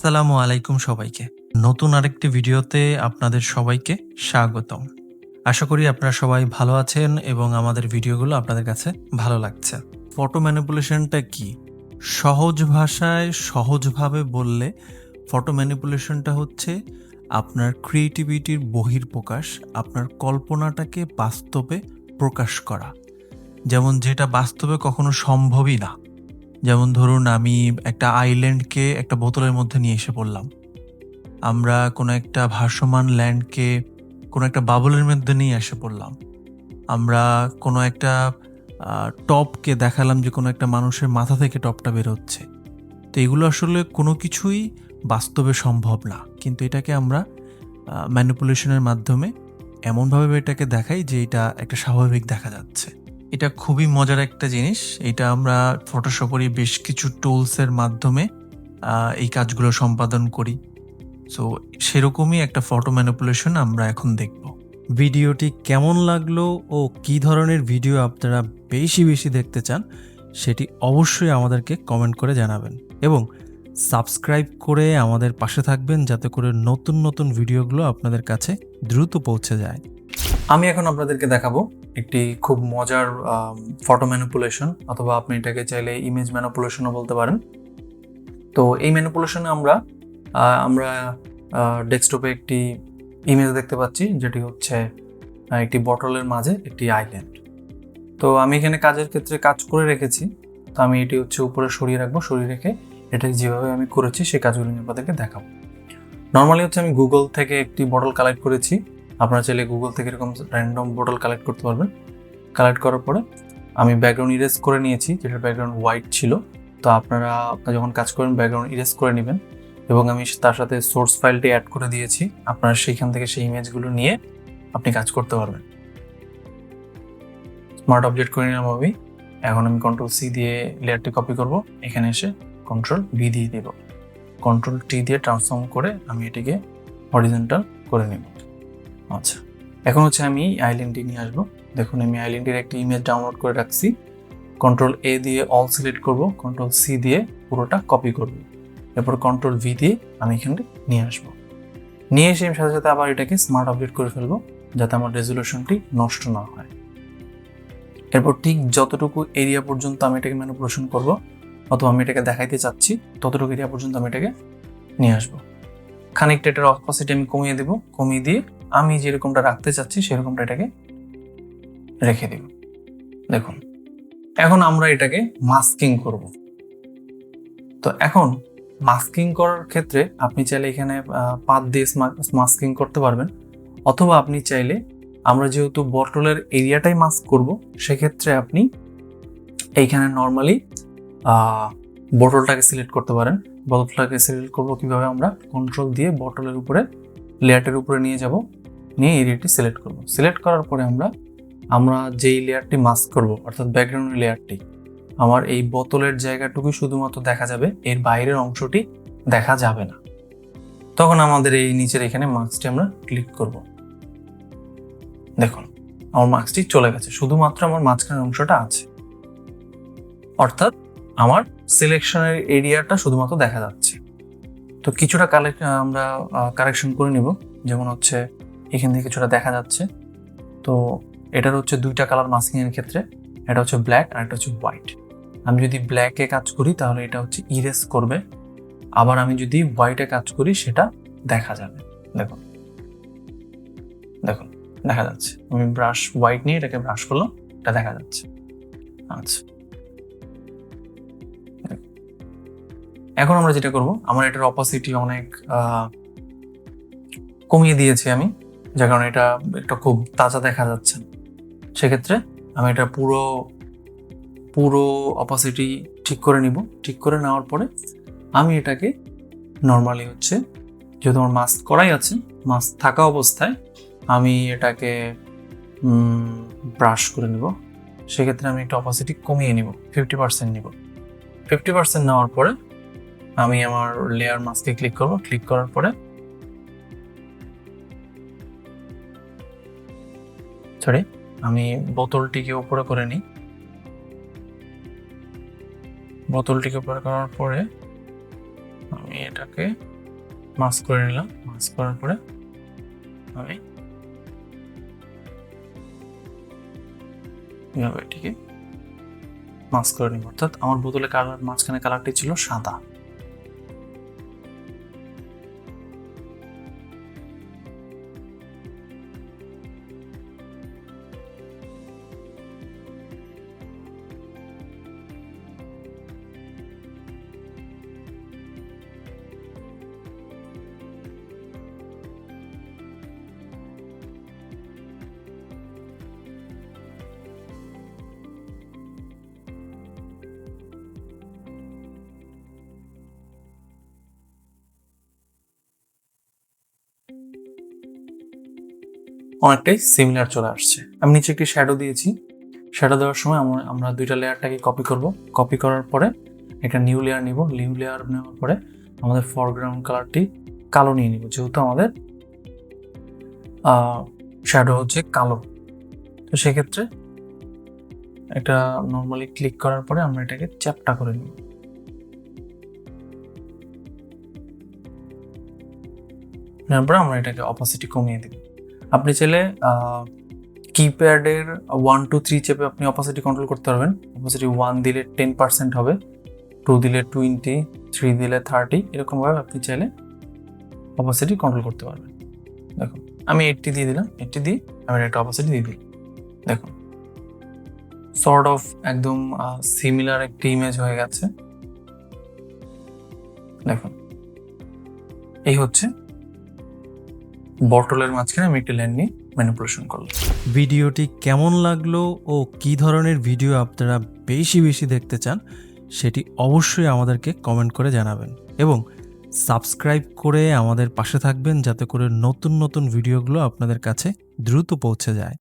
আসসালামু আলাইকুম সবাইকে। নতুন আরেকটি ভিডিওতে আপনাদের সবাইকে স্বাগতম। আশা করি আপনারা সবাই ভালো আছেন এবং আমাদের ভিডিওগুলো আপনাদের কাছে ভালো লাগছে। ফটো ম্যানিপুলেশনটা কি? সহজ ভাষায় সহজভাবে বললে ফটো ম্যানিপুলেশনটা হচ্ছে আপনার ক্রিয়েটিভিটির বহির্প্রকাশ আপনার কল্পনাটাকে বাস্তবে প্রকাশ করা। যেমন যেটা বাস্তবে কখনো সম্ভবই না। যেমন ধরুন আমি একটা আইল্যান্ডকে একটা বোতলের মধ্যে নিয়ে এসে পড়লাম। আমরা কোনো একটা ভাসমান ল্যান্ডকে কোনো একটা বাবলের মধ্যে নিয়ে এসে পড়লাম। আমরা কোনো একটা টপকে দেখালাম যে কোনো একটা মানুষের মাথা থেকে টপটা বেরোচ্ছে। তো এগুলো আসলে কোনো কিছুই বাস্তবে সম্ভব না। কিন্তু এটাকে আমরা ম্যানিপুলেশনের মাধ্যমে এমনভাবে এটাকে দেখাই যে এটা একটা স্বাভাবিক দেখা যাচ্ছে। এটা খুবই মজার একটা জিনিস। এটা আমরা ফটোশপেরই বেশ কিছু টুলসের মাধ্যমে এই কাজগুলো সম্পাদন করি। সো সেরকমই একটা ফটো ম্যানিপুলেশন আমরা এখন দেখব। ভিডিওটি কেমন লাগল ও কি ধরনের ভিডিও আপনারা বেশি বেশি দেখতে চান সেটি অবশ্যই আমাদেরকে কমেন্ট করে জানাবেন। এবং সাবস্ক্রাইব করে আমাদের পাশে থাকবেন যাতে করে নতুন নতুন ভিডিওগুলো আপনাদের কাছে দ্রুত পৌঁছে যায়। আমি এখন আপনাদেরকে দেখাবো একটি খুব মজার ফটো ম্যানিপুলেশন অথবা আপনি এটাকে চাইলে ইমেজ ম্যানিপুলেশনও বলতে পারেন। তো এই ম্যানিপুলেশনে আমরা আমরা ডেস্কটপে একটি ইমেজ দেখতে পাচ্ছি, যেটি হচ্ছে একটি বটলের মাঝে একটি আইল্যান্ড তো আমি এখানে কাজের ক্ষেত্রে কাজ করে রেখেছি। তো আমি এটি হচ্ছে উপরে সরিয়ে রাখব, সরিয়ে রেখে এটা যেভাবে আমি করেছি সেই কাজগুলো আমি আপনাদেরকে দেখাবো। নর্মালি হচ্ছে আমি গুগল থেকে একটি বটল কালেক্ট করেছি। আপনারা চাইলে গুগল থেকে এরকম র্যান্ডম বোটল কালেক্ট করতে পারবেন। কালেক্ট করার পরে আমি ব্যাকগ্রাউন্ড ইরেজ করে নিয়েছি, যেটা ব্যাকগ্রাউন্ড হোয়াইট ছিল। তো আপনারা যখন কাজ করেন ব্যাকগ্রাউন্ড ইরেজ করে নেবেন এবং আমি তার সাথে সোর্স ফাইলটি অ্যাড করে দিয়েছি। আপনারা সেইখান থেকে সেই ইমেজগুলো নিয়ে আপনি কাজ করতে পারবেন। স্মার্ট অবজেক্ট করে নিলাম আমি। এখন আমি কন্ট্রোল সি দিয়ে লেয়ারটি কপি করব। এখানে এসে কন্ট্রোল বি দিয়ে দেব। কন্ট্রোল টি দিয়ে ট্রান্সফর্ম করে আমি এটিকে হরিজেন্টাল করে নেব। আচ্ছা। এখন হচ্ছে আমি আইল্যান্ডটি নিয়ে আসব। দেখুন, আমি আইল্যান্ডের একটি ইমেজ ডাউনলোড করে রাখছি। কন্ট্রোল এ দিয়ে অল সিলেক্ট করব। কন্ট্রোল সি দিয়ে পুরোটা কপি করব। এরপর কন্ট্রোল ভি দিয়ে আমি এখানে নিয়ে আসব। নিয়ে এসে আমি সাথে সাথে আবার এটাকে স্মার্ট আপডেট করে ফেলব, যাতে আমার রেজলিউশনটি নষ্ট না হয়। এরপর ঠিক যতটুকু এরিয়া পর্যন্ত আমি এটাকে ম্যানিপুলেশন করব, অথবা আমি এটাকে দেখাইতে চাচ্ছি, ততটুকু এরিয়া পর্যন্ত আমি এটাকে নিয়ে আসব। খানিকটা এটার আমি কমিয়ে দেব, কমিয়ে দিয়ে আমি যেরকমটা রাখতে চাচ্ছি সেরকমটা এটাকে রেখে দেব। দেখুন, এখন আমরা এটাকে মাস্কিং করব। তো এখন মাস্কিং করার ক্ষেত্রে আপনি চাইলে এখানে পাত দিয়ে মাস্কিং করতে পারবেন। অথবা আপনি চাইলে আমরা যেহেতু বটলের এরিয়াটাই মাস্ক করব, সেক্ষেত্রে আপনি এইখানে নর্মালি বটলটাকে সিলেক্ট করতে পারেন। বটলটাকে সিলেক্ট করব কীভাবে আমরা? কন্ট্রোল দিয়ে বটলের উপরে লেয়ারটার উপরে নিয়ে যাব। নিয়ে এরিয়াটি সিলেক্ট করব। সিলেক্ট করার পরে আমরা আমরা যেই লেয়ারটি মাস্ক করব, অর্থাৎ ব্যাকগ্রাউন্ড লেয়ারটি আমার এই বোতলের জায়গাটুকুই শুধুমাত্র দেখা যাবে, এর বাইরের অংশটি দেখা যাবে না। তখন আমাদের এই নিচের এখানে মাস্কটি আমরা ক্লিক করব। দেখুন, আমার মাস্কটি চলে গেছে, শুধুমাত্র আমার মাঝখানের অংশটা আছে। অর্থাৎ, আমার সিলেকশনের এরিয়াটা শুধুমাত্র দেখা যাচ্ছে। তো কিছুটা কালেক্ট আমরা কারেকশন করে নিব। যেমন হচ্ছে এখান থেকে কিছুটা দেখা যাচ্ছে। তো এটার হচ্ছে দুইটা কালার মাস্কিং এর ক্ষেত্রে। এটা হচ্ছে ব্ল্যাক আর এটা হচ্ছে হোয়াইট আমি যদি ব্ল্যাকে কাজ করি, তাহলে এটা হচ্ছে ইরেস করবে। আবার আমি যদি হোয়াইটে কাজ করি, সেটা দেখা যাবে। দেখুন। দেখুন, দেখা যাচ্ছে। আমি ব্রাশ হোয়াইট নিয়ে এটাকে ব্রাশ করলাম, এটা দেখা যাচ্ছে। আচ্ছা। এখন আমরা যেটা করব, আমার এটার অপোসিটি অনেক কমিয়ে দিয়েছি আমি, যার কারণে এটা একটা খুব তাজা দেখা যাচ্ছে। সেক্ষেত্রে আমি এটা পুরো পুরো অপোসিটি ঠিক করে নিব। ঠিক করে নেওয়ার পরে আমি এটাকে নর্মালি হচ্ছে, যেহেতু আমার মাস্ক করাই আছে মাস্ক থাকা অবস্থায় আমি এটাকে ব্রাশ করে নিব। সেক্ষেত্রে আমি একটু অপোসিটি কমিয়ে নিব ফিফটি পার্সেন্ট নিব। ফিফটি পার্সেন্ট নেওয়ার পরে আমি আমার লেয়ার মাস্কে ক্লিক করব। ক্লিক করার পরে সরি আমি বোতলটিকে উপরে করে নিই। বোতলটিকে উপরে করার পরে আমি এটাকে মাস্ক করে নিলাম। মাস্ক করার পরে আমি এটিকে মাস্ক করে নিব। অর্থাৎ আমার বোতলে কালার মাঝখানে কালারটি ছিল সাদা। অনেকটাই সিমিলার চলে আসছে। আমি নিচে একটি শ্যাডো দিয়েছি। শ্যাডো দেওয়ার সময় আমরা দুইটা লেয়ারটাকে কপি করব। কপি করার পরে একটা নিউ লেয়ার নিব। নিউ লেয়ার নেওয়ার পরে আমাদের ফরগ্রাউন্ড কালারটি কালো নিয়ে নিব। যেহেতু আমাদের শ্যাডো হচ্ছে কালো। তো সেক্ষেত্রে এটা নর্মালি ক্লিক করার পরে আমরা এটাকে চ্যাপটা করে নিব। নেওয়ার পরে আমরা এটাকে অপোসিটি কমিয়ে দিব। আপনি চাইলে কিপ্যাডের ওয়ান টু থ্রি চেপে আপনি অপোসিটি কন্ট্রোল করতে পারবেন। অপোসিটি ওয়ান দিলে টেন পার্সেন্ট হবে টু দিলে টোয়েন্টি থ্রি দিলে থার্টি এরকমভাবে আপনি চাইলে অপোসিটি কন্ট্রোল করতে পারবেন। দেখুন, আমি এইটটি দিয়ে দিলাম এইটটি দিয়ে আমি একটা অপোসিটি দিয়ে দিই দেখুন সর্ট অফ একদম সিমিলার একটি ইমেজ হয়ে গেছে। দেখুন, এই হচ্ছে বটলের মাঝখানে আমি একটি লাইন নিয়ে ম্যানিপুলেশন করলাম। ভিডিওটি কেমন লাগল ও কি ধরনের ভিডিও আপনারা বেশি বেশি দেখতে চান, সেটি অবশ্যই আমাদেরকে কমেন্ট করে জানাবেন। এবং সাবস্ক্রাইব করে আমাদের পাশে থাকবেন যাতে করে নতুন নতুন ভিডিওগুলো আপনাদের কাছে দ্রুত পৌঁছে যায়।